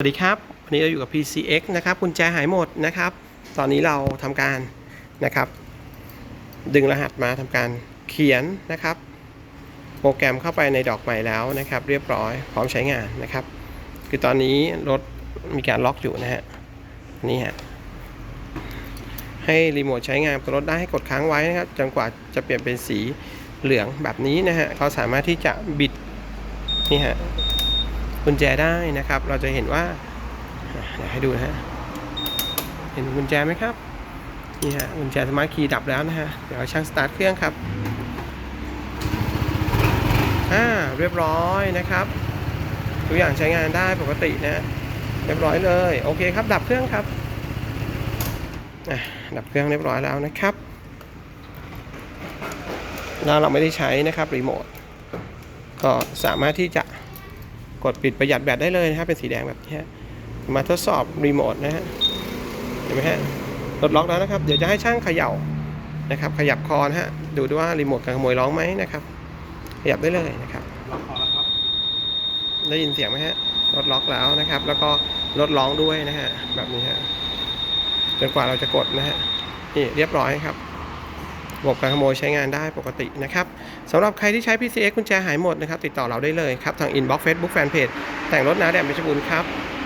สวัสดีครับ วันนี้เราอยู่กับ PCX นะครับกุญแจหายหมดนะครับ ตอนนี้เราทำการนะครับ ดึงรหัสมาทำการเขียนนะครับ โปรแกรมเข้าไปในดอกใหม่แล้วนะครับ เรียบร้อยพร้อมใช้งานนะครับ คือตอนนี้รถมีการล็อกอยู่นะฮะนี่ฮะให้รีโมทใช้งานตัวรถได้ให้กดค้างไว้นะครับจนกว่าจะเปลี่ยนเป็นสีเหลืองแบบนี้นะฮะเขาสามารถที่จะบิดนี่ฮะ กุญแจได้นะครับ เราจะเห็นว่าอะเดี๋ยวให้ดูนะฮะเห็นกุญแจไหมครับนี่ฮะกุญแจสมาร์ทคีย์ดับแล้วนะฮะเดี๋ยวช่างสตาร์ทเครื่องครับอ่าเรียบร้อยนะครับทุกอย่างใช้งานได้ปกตินะเรียบร้อยเลยโอเคครับ ดับเครื่องครับดับเครื่องเรียบร้อยแล้วนะครับแล้วเราไม่ได้ใช้นะครับรีโมทก็สามารถที่จะ กดปิดประหยัดแบตได้เลยนะครับเป็นสีแดงแบบนี้ฮะมาทดสอบรีโมทนะฮะเห็นไหมฮะปลดล็อกแล้วนะครับ เดี๋ยวจะให้ช่างเขย่านะครับ ขยับคอนะฮะดูด้วยว่ารีโมทการขโมยร้องไหมนะครับ ขยับได้เลยนะครับล็อกคอแล้วครับได้ยินเสียงไหมฮะรถล็อกแล้วนะครับ แล้วก็รถร้องด้วยนะฮะแบบนี้ฮะจนกว่าเราจะกดนะฮะนี่เรียบร้อยครับระ บบการขโมยใช้งานได้ปกตินะครับสำหรับใครที่ใช้ PCX กุญแจหายหมดนะครับ ติดต่อเราได้เลยครับ ทาง inbox Facebook Fanpage แต่งรถนาแดดเมชรบุญครับ